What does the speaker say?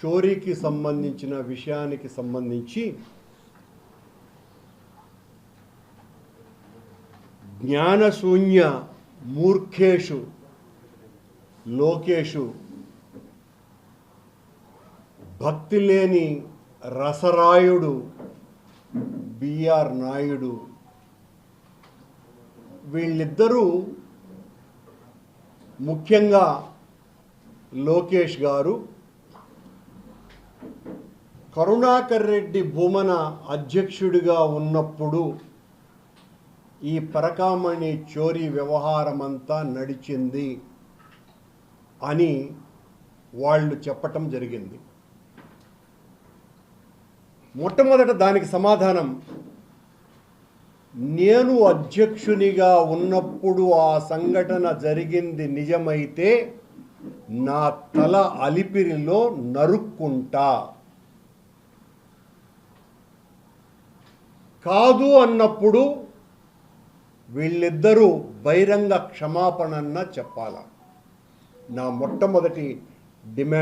చోరీకి సంబంధించిన విషయానికి సంబంధించి జ్ఞానశూన్య మూర్ఖేషు లోకేషు భక్తి లేని రసరాయుడు బిఆర్ నాయుడు వీళ్ళిద్దరూ ముఖ్యంగా లోకేష్ గారు కరుణాకర్ రెడ్డి భూమన అధ్యక్షుడిగా ఉన్నప్పుడు ఈ పరకామణి చోరీ వ్యవహారమంతా నడిచింది అని వాళ్ళు చెప్పటం జరిగింది. మొట్టమొదట దానికి సమాధానం నేను అధ్యక్షునిగా ఉన్నప్పుడు ఆ సంఘటన జరిగింది నిజమైతే నా తల అలిపిరిలో నరుక్కుంటా. కాదు అన్నప్పుడు వీళ్ళిద్దరూ బహిరంగ క్షమాపణన్న చెప్పాల? నా మొట్టమొదటి డిమాండ్